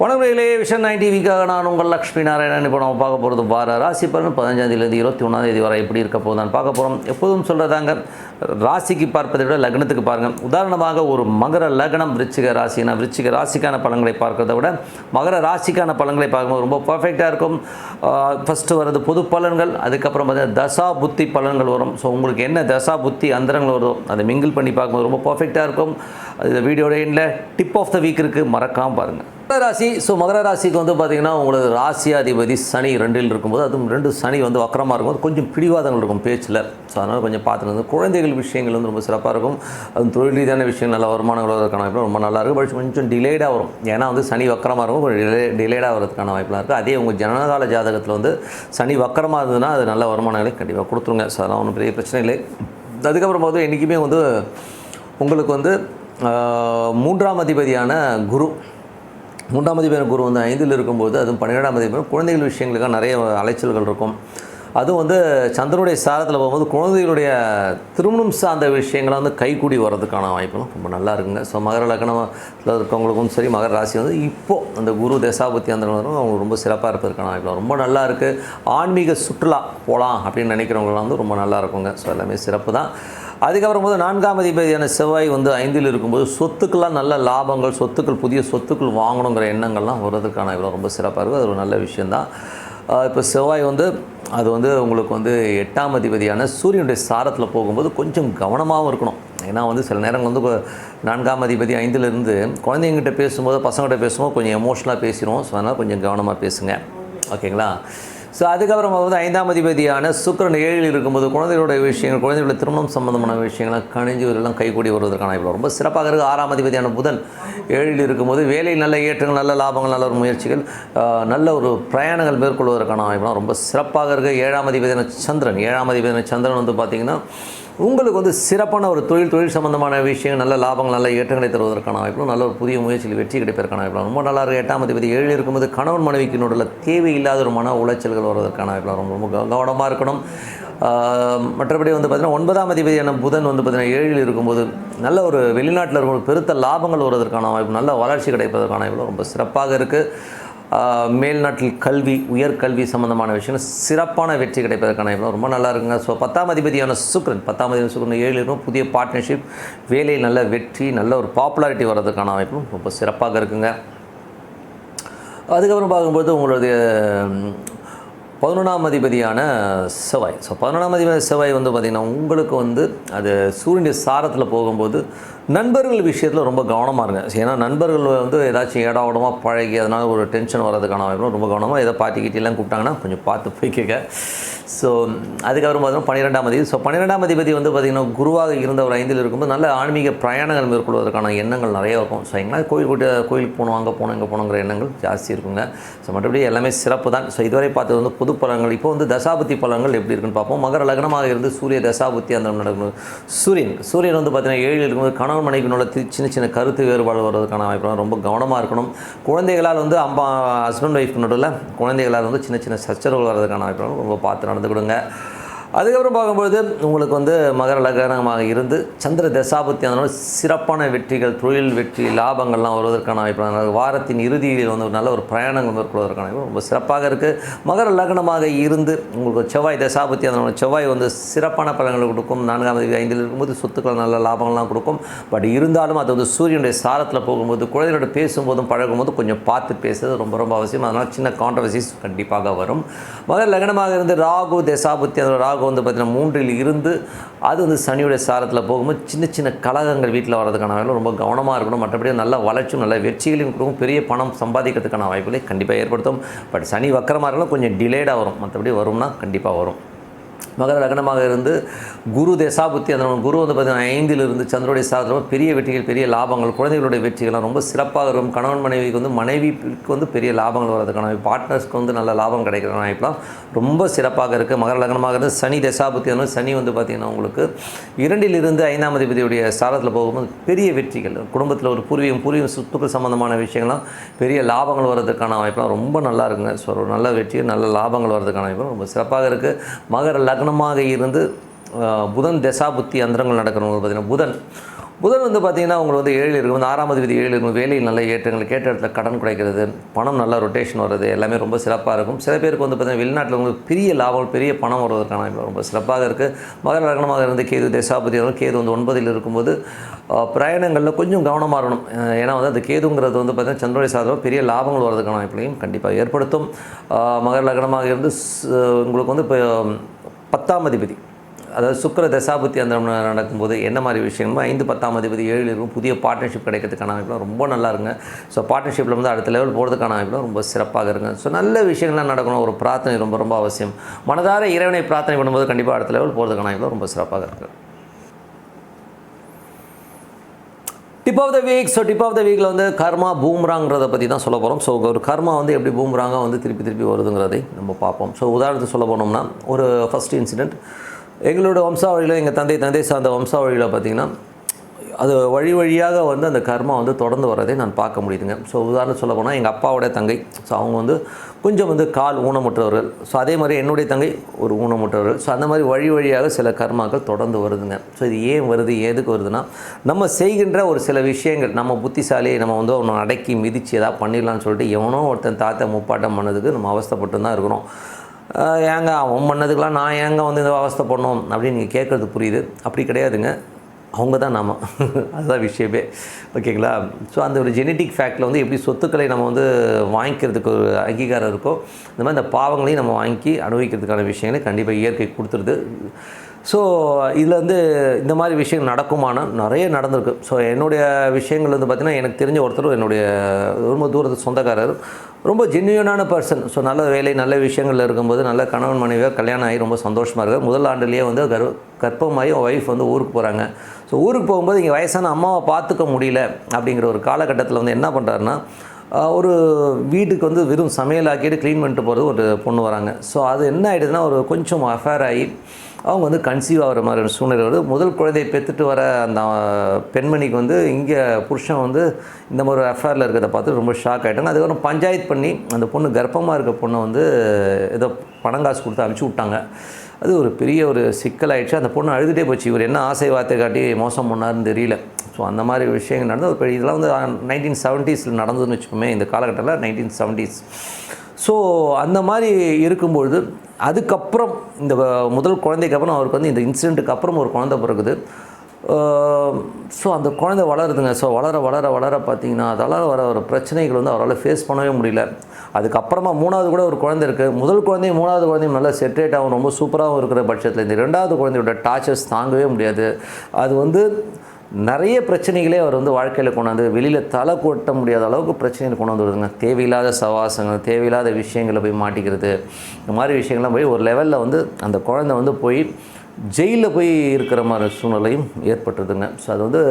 வணக்கங்களே vision nine டிவிக்காக நான் உங்கள் லக்ஷ்மி நாராயணன். இப்போ நம்ம பார்க்க போகிறது வார ராசி பலன். பதினஞ்சாந்தேதி இருபத்தி ஒன்றாந்தேதி வரை எப்படி இருக்க போகுதான்னு பார்க்க போகிறோம் எப்போதும் சொல்கிறதாங்க ராசிக்கு பார்ப்பதை விட லக்னத்துக்கு பாருங்கள் உதாரணமாக ஒரு மகர லக்னம் விருச்சிக ராசினா விருச்சிக ராசிக்கான பலன்களை பார்க்கறத விட மகர ராசிக்கான பலன்களை பார்க்கும்போது ரொம்ப பர்ஃபெக்டாக இருக்கும். ஃபஸ்ட்டு வர்றது பொது பலன்கள் அதுக்கப்புறம் பார்த்தீங்கன்னா தசா புத்தி பலன்கள் வரும். ஸோ உங்களுக்கு என்ன தசா புத்தி அந்தரங்கள் வருதோ அதை மிங்கிள் பண்ணி பார்க்கும்போது ரொம்ப பர்ஃபெக்டாக இருக்கும். அது வீடியோட எண்டில் டிப் ஆஃப் த வீக் இருக்குது மறக்காமல் பாருங்கள் மகர ராசி ஸோ மகர ராசிக்கு வந்து பார்த்தீங்கன்னா உங்களுக்கு ராசியாதிபதி சனி ரெண்டில் இருக்கும்போது அதுவும் ரெண்டு சனி வந்து வக்கரமாக இருக்கும்போது கொஞ்சம் பிடிவாதங்கள் இருக்கும் பேச்சில். ஸோ அதனால் கொஞ்சம் பார்த்துருந்து குழந்தைகள் விஷயங்கள் வந்து ரொம்ப சிறப்பாக இருக்கும். அது தொழில் ரீதியான விஷயங்கள் நல்ல வருமானங்கள் வரதுக்கான வாய்ப்பு ரொம்ப நல்லா இருக்கும். பட் கொஞ்சம் டிலேடாக வரும். ஏன்னா வந்து சனி வக்கரமாக இருக்கும். கொஞ்சம் டிலே டிலேடாக வரதுக்கான வாய்ப்புலாம் இருக்குது அதே உங்கள் ஜனகால ஜாதகத்தில் வந்து சனி வக்கரமாக இருந்ததுன்னா அது நல்ல வருமானங்களை கண்டிப்பாக கொடுத்துருங்க. ஸோ அதெல்லாம் ஒன்றும் பெரிய பிரச்சனை இல்லை. அதுக்கப்புறம் வந்து என்றைக்குமே வந்து உங்களுக்கு வந்து மூன்றாம் அதிபதியான குரு மூன்றாம் மதிப்பெண் குரு வந்து ஐந்தில் இருக்கும்போது அதுவும் பன்னிரெண்டாம் மதிப்பெண் குழந்தைகள் விஷயங்களுக்காக நிறைய அலைச்சல்கள் இருக்கும். அதுவும் வந்து சந்திரனுடைய சாரத்தில் போகும்போது குழந்தைகளுடைய திருமணம் சார்ந்த விஷயங்களை வந்து கைக்கூடி வர்றதுக்கான வாய்ப்புலாம் ரொம்ப நல்லா இருக்குங்க. ஸோ மகர லக்னத்தில் இருக்கவங்களுக்கும் சரி மகர ராசி வந்து இப்போது அந்த குரு தசாபத்தி அந்த அவங்களுக்கு ரொம்ப சிறப்பாக இருப்பதற்கான வாய்ப்பு ரொம்ப நல்லா இருக்குது ஆன்மீக சுற்றுலா போகலாம் அப்படின்னு நினைக்கிறவங்களாம் வந்து ரொம்ப நல்லா இருக்குங்க. ஸோ எல்லாமே சிறப்பு தான் அதுக்கப்புறம் போது நான்காம் அதிபதியான செவ்வாய் வந்து ஐந்தில் இருக்கும்போது சொத்துக்கெல்லாம் நல்ல லாபங்கள் சொத்துக்கள் புதிய சொத்துக்கள் வாங்கணுங்கிற எண்ணங்கள்லாம் வர்றதுக்கான இவ்வளோ ரொம்ப சிறப்பாக இருக்குது அது ஒரு நல்ல விஷயந்தான் இப்போ செவ்வாய் வந்து அது வந்து உங்களுக்கு வந்து எட்டாம் அதிபதியான சூரியனுடைய சாரத்தில் போகும்போது கொஞ்சம் கவனமாகவும் இருக்கணும். ஏன்னா வந்து சில நேரங்கள் வந்து நான்காம் அதிபதி ஐந்துலேருந்து குழந்தைங்கிட்ட பேசும்போது பசங்கள்கிட்ட பேசும்போது கொஞ்சம் எமோஷனலாக பேசிடுவோம். ஸோ அதனால் கொஞ்சம் கவனமாக பேசுங்க. ஓகேங்களா? ஸோ அதுக்கப்புறம் வந்து ஐந்தாம் அதிபதியான சுக்கிரன் ஏழில் இருக்கும்போது குழந்தைகளுடைய விஷயங்கள் குழந்தைகளுடைய திருமணம் சம்பந்தமான விஷயங்களை கணிஞ்சு எல்லாம் கைகூடி வருவதற்கான வாய்ப்பு ரொம்ப சிறப்பாக இருக்குது ஆறாம் அதிபதியான புதன் ஏழில் இருக்கும்போது வேலை நல்ல ஏற்றங்கள் நல்ல லாபங்கள் நல்ல ஒரு முயற்சிகள் நல்ல ஒரு பிரயாணங்கள் மேற்கொள்வதற்கான வாய்ப்புலாம் ரொம்ப சிறப்பாக இருக்குது ஏழாம் அதிபதியான சந்திரன். ஏழாம் அதிபதியான சந்திரன் வந்து பார்த்திங்கன்னா உங்களுக்கு வந்து சிறப்பான ஒரு தொழில் தொழில் சம்பந்தமான விஷயம் நல்ல லாபங்கள் நல்ல ஏற்றங்களை தருவதற்கான வாய்ப்பும் நல்ல ஒரு புதிய முயற்சியில் வெற்றி கிடைப்பதற்கான வாய்ப்பு ரொம்ப நல்லா இருக்கும் எட்டாம் அதிபதி ஏழு இருக்கும்போது கணவன் மனைவிக்கு நடுவில் தேவையில்லாத ஒரு மன உளைச்சல்கள் வருவதற்கான வாய்ப்பு ரொம்ப ரொம்ப கவனமாக இருக்கணும். மற்றபடி வந்து பார்த்திங்கன்னா ஒன்பதாம் அதிபதியான புதன் வந்து பார்த்திங்கன்னா ஏழில் இருக்கும்போது நல்ல ஒரு வெளிநாட்டில் இருக்கும்போது பெருத்த லாபங்கள் வருவதற்கான வாய்ப்பு நல்ல வளர்ச்சி கிடைப்பதற்கான வாய்ப்பு ரொம்ப சிறப்பாக இருக்குது மேல்நாட்டில் கல்வி உயர்கல்வி சம்பந்தமான விஷயங்கள் சிறப்பான வெற்றி கிடைப்பதற்கான ரொம்ப நல்லா இருக்குங்க. ஸோ பத்தாம் அதிபதியான சுக்ரன் பத்தாம் அதிபதி சுக்ரன் ஏழு புதிய பார்ட்னர்ஷிப் வேலையில் நல்ல வெற்றி நல்ல ஒரு பாப்புலாரிட்டி வர்றதுக்கான அமைப்பும் ரொம்ப சிறப்பாக இருக்குங்க. அதுக்கப்புறம் பார்க்கும்போது உங்களுடைய பதினொன்றாம் அதிபதியான செவ்வாய். ஸோ பதினொன்றாம் அதிபதி செவ்வாய் வந்து பார்த்திங்கன்னா உங்களுக்கு வந்து அது சூரியனுடைய சாரத்தில் போகும்போது நண்பர்கள் விஷயத்தில் ரொம்ப கவனமாக இருங்க. ஏன்னா நண்பர்கள் வந்து ஏதாச்சும் ஏடா உடமாக பழகி அதனால் ஒரு டென்ஷன் வர்றதுக்கான வாய்ப்பு ரொம்ப கவனமாக எதை பாட்டி கீட்டிலாம் கூப்பிட்டாங்கன்னா கொஞ்சம் பார்த்து போய்க்கங்க ஸோ அதுக்கப்புறம் பார்த்தீங்கன்னா பன்னிரெண்டாம் அதிபதி. ஸோ பன்னிரெண்டாம் அதிபதி வந்து பார்த்திங்கன்னா குருவாக இருந்த ஒரு ஐந்தில் இருக்கும்போது நல்ல ஆன்மீக பிரயாணங்கள் மேற்கொள்வதற்கான எண்ணங்கள் நிறைய இருக்கும். ஸோ எங்கன்னா கோயில் கூட்ட கோயிலுக்கு போகணும் அங்கே போகணும் இங்கே போகணுங்கிற எண்ணங்கள் ஜாஸ்தி இருக்குங்க. ஸோ மற்றபடி எல்லாமே சிறப்பு தான். ஸோ இதுவரை பார்த்தது வந்து புது பழங்கள். இப்போ வந்து தசாபுத்தி பழங்கள் எப்படி இருக்குன்னு பார்ப்போம். மகர லக்னமாக இருந்து சூரிய தசாபுத்தி அந்த நடக்கும் சூரியன். சூரியன் வந்து பார்த்தீங்கன்னா ஏழில் இருக்கும்போது கணவன் மனைவி நல்ல சின்ன சின்ன கருத்து வேறுபாடு வர்றதுக்கான வாய்ப்பு ரொம்ப கவனமாக இருக்கணும். குழந்தைகளால் வந்து அம்மா ஹஸ்பண்ட் ஒய்ஃப் நடுவில் குழந்தைகளால் வந்து சின்ன சின்ன சச்சரவுகள் வர்றதுக்கான வாய்ப்பு ரொம்ப பார்த்து நடந்துக்கிடுங்க அதுக்கப்புறம் பார்க்கும்பொழுது உங்களுக்கு வந்து மகர லக்னமாக இருந்து சந்திர தசாபத்தி அதனால் சிறப்பான வெற்றிகள் தொழில் வெற்றி லாபங்கள்லாம் வருவதற்கான வாய்ப்பு வாரத்தின் இறுதியில் வந்து ஒரு நல்ல ஒரு பிரயாணங்கள் மேற்கொள்வதற்கான வாய்ப்பு ரொம்ப சிறப்பாக இருக்குது மகர லக்னமாக இருந்து உங்களுக்கு செவ்வாய் தசாபத்தி அதனால் செவ்வாய் வந்து சிறப்பான பலன்களை கொடுக்கும். நான்காம் தேதி ஐந்தில் இருக்கும்போது சொத்துக்கள் நல்ல லாபங்கள்லாம் கொடுக்கும். பட் இருந்தாலும் அது வந்து சூரியனுடைய சாரத்தில் போகும்போது குழந்தைகளோட பேசும்போதும் பழகும்போது கொஞ்சம் பார்த்து பேசுறது ரொம்ப ரொம்ப அவசியம். அதனால் சின்ன கான்ட்ரவர்சிஸ் கண்டிப்பாக வரும். மகர லக்னமாக இருந்து ராகு தசாபுத்தி அந்த ராகு வந்து பார்த்திங்கன்னா மூன்றில் இருந்து அது வந்து சனியுடைய சாரத்தில் போகும்போது சின்ன சின்ன கலகங்கள் வீட்டில் வர்றதுக்கான வாய்ப்பு ரொம்ப கவனமாக இருக்கணும். மற்றபடி நல்ல வளர்ச்சியும் நல்ல வெற்றிகளையும் கொடுக்கும். பெரிய பணம் சம்பாதிக்கிறதுக்கான வாய்ப்புகளை கண்டிப்பாக ஏற்படுத்தும். பட் சனி வக்கரமாக இருந்தாலும் கொஞ்சம் டிலேடாக வரும். மற்றபடி வரும்னா கண்டிப்பாக வரும். மகர லக்னமாக இருந்து குரு தேசாபுத்தி அந்த குரு வந்து பார்த்தீங்கன்னா ஐந்தில் இருந்து சாதத்தில் சாதனம் பெரிய வெற்றிகள் பெரிய லாபங்கள் குழந்தைகளுடைய வெற்றிகள்லாம் ரொம்ப சிறப்பாக இருக்கும். கணவன் மனைவிக்கு வந்து மனைவிக்கு வந்து பெரிய லாபங்கள் வரதுக்கான பார்ட்னர்ஸ்க்கு வந்து நல்ல லாபம் கிடைக்கிற வாய்ப்புலாம் ரொம்ப சிறப்பாக இருக்குது மகர லக்னமாக இருந்து சனி தசாபுத்தி வந்து சனி வந்து பார்த்திங்கன்னா உங்களுக்கு இரண்டில் இருந்து ஐந்தாம் அதிபதியுடைய சாரத்தில் போகும்போது பெரிய வெற்றிகள். குடும்பத்தில் ஒரு பூர்வீகம் பூர்வீகம் சொத்துக்கள் சம்மந்தமான விஷயங்கள்லாம் பெரிய லாபங்கள் வர்றதுக்கான வாய்ப்புலாம் ரொம்ப நல்லா இருக்குங்க. ஸோ ஒரு நல்ல வெற்றி நல்ல லாபங்கள் வர்றதுக்கான வாய்ப்பு ரொம்ப சிறப்பாக இருக்குது மகர லக்னமாக இருந்து புதன் தசாபுத்தி அந்தரங்கள் நடக்கிறவங்க பார்த்தீங்கன்னா புதன். புதன் வந்து பார்த்திங்கன்னா உங்களுக்கு வந்து ஏழு இருக்கும் வந்து ஆறாம் அதிபதி ஏழு இருக்கும் வேலையில் நல்ல ஏற்றங்கள் கேட்ட இடத்துல கடன் கிடைக்கிறது பணம் நல்லா ரொட்டேஷன் வர்றது எல்லாமே ரொம்ப சிறப்பாக இருக்கும். சில பேருக்கு வந்து பார்த்தீங்கன்னா வெளிநாட்டில் உங்களுக்கு பெரிய லாபம் பெரிய பணம் வருவதற்கான ரொம்ப சிறப்பாக இருக்குது மகர லக்னமாக இருந்து கேது தேசாபதி வரும். கேது வந்து ஒன்பதில் இருக்கும்போது பிரயாணங்களில் கொஞ்சம் கவனமாக இருக்கணும். ஏன்னா வந்து அந்த கேதுங்கிறது வந்து பார்த்தீங்கன்னா சந்திரோடைய சாதகம் பெரிய லாபங்கள் வர்றதுக்கான வாய்ப்புகளையும் கண்டிப்பாக ஏற்படுத்தும். மகர லக்னமாக இருந்து உங்களுக்கு வந்து இப்போ பத்தாம் அதிபதி. அதாவது சுக்கிர தசாபுத்தி அந்த நடக்கும்போது என்ன மாதிரி விஷயமோ ஐந்து பத்தாம் அதிபதி ஏழு இருக்கும் புதிய பார்ட்னர்ஷிப் கிடைக்கிறதுக்கான வாய்ப்புலாம் ரொம்ப நல்லா இருங்க. ஸோ பார்ட்னர்ஷிப்பில் வந்து அடுத்த லெவல் போகிறதுக்கான வாய்ப்புலாம் ரொம்ப சிறப்பாக இருங்க. ஸோ நல்ல விஷயங்கள்லாம் நடக்கணும். ஒரு பிரார்த்தனை ரொம்ப ரொம்ப அவசியம். மனதார இறைவனை பிரார்த்தனை பண்ணும்போது கண்டிப்பாக அடுத்த லெவல் போகிறதுக்கான வாய்ப்புலாம் ரொம்ப சிறப்பாக இருக்குது tip of the week so tip of the வீக்கில் வந்து கர்மா பூம்ராங்கிறத பற்றி தான் சொல்ல போகிறோம் ஸோ ஒரு கர்மா வந்து எப்படி பூம்ராங்காக வந்து திருப்பி திருப்பி வருதுங்கிறதை நம்ம பார்ப்போம். ஸோ உதாரணத்துக்கு சொல்ல போனோம்னா ஒரு ஃபஸ்ட் இன்சிடெண்ட் எங்களோட வம்சாவழியில் எங்கள் தந்தை தந்தை சார்ந்த வம்சாவழியில் பார்த்திங்கன்னா அது வழி வழியாக வந்து அந்த கர்மா வந்து தொடர்ந்து வரதை நான் பார்க்க முடியுதுங்க. ஸோ உதாரணம் சொல்ல போனால் எங்கள் அப்பாவோடய தங்கை ஸோ அவங்க வந்து கொஞ்சம் வந்து கால் ஊனமுற்றவர்கள். ஸோ அதே மாதிரி என்னுடைய தங்கை ஒரு ஊனமுற்றவர்கள். ஸோ அந்த மாதிரி வழி வழியாக சில கர்மாக்கள் தொடர்ந்து வருதுங்க. ஸோ இது ஏன் வருது எதுக்கு வருதுன்னா நம்ம செய்கின்ற ஒரு சில விஷயங்கள் நம்ம புத்திசாலி நம்ம வந்து ஒன்று அடக்கி மிதித்து எதாவது பண்ணிடலாம்னு சொல்லிட்டு எவனோ ஒருத்தன் தாத்தா முப்பாட்டம் பண்ணதுக்கு நம்ம அவஸ்தைப்பட்டு தான் இருக்கிறோம். ஏங்க அவன் பண்ணதுக்கெலாம் நான் ஏங்க வந்து இந்த அவஸ்தை பண்ணோம் அப்படின்னு நீங்கள் கேட்குறது புரியுது. அப்படி கிடையாதுங்க. அவங்க தான் நாம. அதுதான் விஷயமே. ஓகேங்களா? ஸோ அந்த ஒரு ஜெனட்டிக் ஃபேக்டில் வந்து எப்படி சொத்துக்களை நம்ம வந்து வாங்கிக்கிறதுக்கு ஒரு அங்கீகாரம் இருக்கோ இந்த மாதிரி இந்த பாவங்களையும் நம்ம வாங்கி அனுபவிக்கிறதுக்கான விஷயங்களை கண்டிப்பாக இயற்கை கொடுத்துருது. ஸோ இதில் வந்து இந்த மாதிரி விஷயங்கள் நடக்குமானா நிறைய நடந்திருக்கு. ஸோ என்னுடைய விஷயங்கள் வந்து பார்த்திங்கன்னா எனக்கு தெரிஞ்ச ஒருத்தர் என்னுடைய ரொம்ப தூரத்து சொந்தக்காரர். ரொம்ப ஜென்யூனான பர்சன் ஸோ நல்ல வேலை நல்ல விஷயங்களில் இருக்கும்போது நல்ல கணவன் மனைவியாக கல்யாணம் ஆகி ரொம்ப சந்தோஷமாக இருக்கார். முதல் ஆண்டுலேயே வந்து கர் கர்ப்பமாகி ஒய்ஃப் வந்து ஊருக்கு போகிறாங்க ஸோ ஊருக்கு போகும்போது இங்கே வயசான அம்மாவை பார்த்துக்க முடியல அப்படிங்கிற ஒரு காலகட்டத்தில் வந்து என்ன பண்ணுறாருன்னா ஒரு வீட்டுக்கு வந்து வெறும் சமையல் ஆக்கிட்டு க்ளீன் பண்ணிட்டு போகிறது ஒரு பொண்ணு வராங்க. ஸோ அது என்ன ஆகிடுதுன்னா ஒரு கொஞ்சம் அஃபேர் ஆகி அவங்க வந்து கன்சீவ் ஆகிற மாதிரி ஒரு சூழ்நிலை வருது. முதல் குழந்தையை பெற்றுட்டு வர அந்த பெண்மணிக்கு வந்து இங்கே புருஷன் வந்து இந்த மாதிரி ஒரு அஃபேரில் இருக்கிறத பார்த்து ரொம்ப ஷாக் ஆகிட்டாங்க அதுக்கப்புறம் பஞ்சாயத்து பண்ணி அந்த பொண்ணு கர்ப்பமாக இருக்க பொண்ணை வந்து ஏதோ பணம் காசு கொடுத்து அனுப்பிச்சி விட்டாங்க. அது ஒரு பெரிய ஒரு சிக்கலாயிடுச்சு. அந்த பொண்ணு அழுதுகிட்டே போச்சு. இவர் என்ன ஆசை வார்த்தை காட்டி மோசம் பண்ணாருன்னு தெரியல. ஸோ அந்த மாதிரி விஷயங்கள் நடந்து ஒரு பெரிய இதெல்லாம் வந்து நைன்டீன் செவன்ட்டீஸில் நடந்ததுன்னு வச்சுக்கோமே இந்த காலகட்டத்தில் நைன்டீன் செவன்ட்டீஸ் ஸோ அந்த மாதிரி இருக்கும்பொழுது அதுக்கப்புறம் இந்த வ- முதல் குழந்தைக்கு அப்புறம் அவருக்கு வந்து இந்த இன்சிடெண்ட்டுக்கு அப்புறம் ஒரு குழந்தை பிறகுது ஸோ அந்த குழந்தை வளருதுங்க. ஸோ வளர வளர வளர பார்த்தீங்கன்னா அதனால் வர ஒரு பிரச்சனைகள் வந்து அவரால் ஃபேஸ் பண்ணவே முடியல. அதுக்கப்புறமா மூணாவது கூட ஒரு குழந்தை இருக்குது முதல் குழந்தையும் மூணாவது குழந்தையும் நல்லா செட்ரேட் ஆகும் ரொம்ப சூப்பராகவும் இருக்கிற பட்சத்தில் இந்த ரெண்டாவது குழந்தையோட டார்ச்சர்ஸ் தாங்கவே முடியாது. அது வந்து நிறைய பிரச்சனைகளே அவர் வந்து வாழ்க்கையில் கொண்டாந்து வெளியில் தலை கொட்ட முடியாத அளவுக்கு பிரச்சனைகள் கொண்டு வந்து வருதுங்க தேவையில்லாத சவாசங்கள் தேவையில்லாத விஷயங்களை போய் மாட்டிக்கிறது. இந்த மாதிரி விஷயங்கள்லாம் போய் ஒரு லெவலில் வந்து அந்த குழந்தை வந்து போய் ஜெயிலில் போய் இருக்கிற மாதிரி சூழ்நிலையும் ஏற்பட்டதுங்க. ஸோ அது வந்து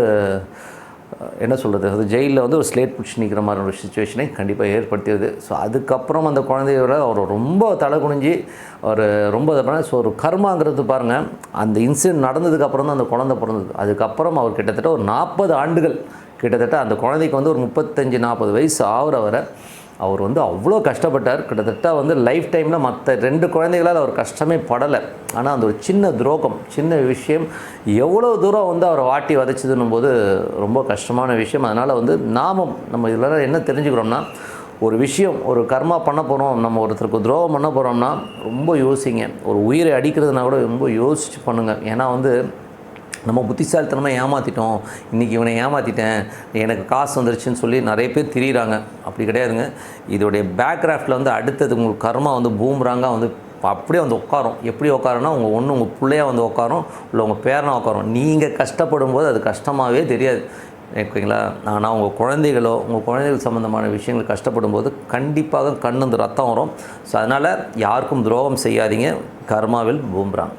என்ன சொல்கிறது அது ஜெயிலில் வந்து ஒரு ஸ்லேட் பிடிச்சி நிற்கிற மாதிரி ஒரு சுச்சுவேஷனை கண்டிப்பாக ஏற்படுத்தியது. ஸோ அதுக்கப்புறம் அந்த குழந்தையோட அவர் ரொம்ப தலை குனிஞ்சு அவர் ரொம்ப இதை ஸோ ஒரு கர்மாங்கிறது பாருங்கள் அந்த இன்சிடென்ட் நடந்ததுக்கப்புறம் தான் அந்த குழந்தை பிறந்தது. அதுக்கப்புறம் அவர் கிட்டத்தட்ட ஒரு நாற்பது ஆண்டுகள் கிட்டத்தட்ட அந்த குழந்தைக்கு வந்து ஒரு முப்பத்தஞ்சு நாற்பது வயசு ஆகிற வரை அவர் வந்து அவ்வளோ கஷ்டப்பட்டார். கிட்டத்தட்ட வந்து லைஃப் டைமில் மற்ற ரெண்டு குழந்தைகளால் அவர் கஷ்டமே படலை. ஆனால் அந்த ஒரு சின்ன துரோகம் சின்ன விஷயம் எவ்வளோ தூரம் வந்து அவரை வாட்டி வதைச்சதுன்னும் போது ரொம்ப கஷ்டமான விஷயம். அதனால் வந்து நாமும் நம்ம இதில் என்ன தெரிஞ்சுக்கிறோம்னா ஒரு விஷயம் ஒரு கர்மா பண்ண போகிறோம் நம்ம ஒருத்தருக்கு துரோகம் பண்ண போகிறோம்னா ரொம்ப யோசிங்க. ஒரு உயிரை அடிக்கிறதுனா கூட ரொம்ப யோசித்து பண்ணுங்கள் ஏன்னா வந்து நம்ம புத்திசாலித்தனமாக ஏமாற்றிட்டோம் இன்றைக்கி இவனை ஏமாற்றிட்டேன் எனக்கு காசு வந்துருச்சுன்னு சொல்லி நிறைய பேர் திரியிறாங்க. அப்படி கிடையாதுங்க. இதோடைய பேக்ராஃப்டில் வந்து அடுத்தது உங்களுக்கு கர்மா வந்து பூம்ராங்காக வந்து அப்படியே வந்து உட்காரும். எப்படி உட்காருன்னா உங்கள் ஒன்று உங்கள் பிள்ளையாக வந்து உட்காரும் இல்லை உங்கள் பேரனாக உட்காரும். நீங்கள் கஷ்டப்படும் போது அது கஷ்டமாகவே தெரியாது. ஓகேங்களா? ஆனால் உங்கள் குழந்தைகளோ உங்கள் குழந்தைகள் சம்மந்தமான விஷயங்கள் கஷ்டப்படும் போது கண்டிப்பாக கண்ணு ரத்தம் வரும். ஸோ அதனால் யாருக்கும் துரோகம் செய்யாதீங்க. கர்மாவில் பூம்ராங்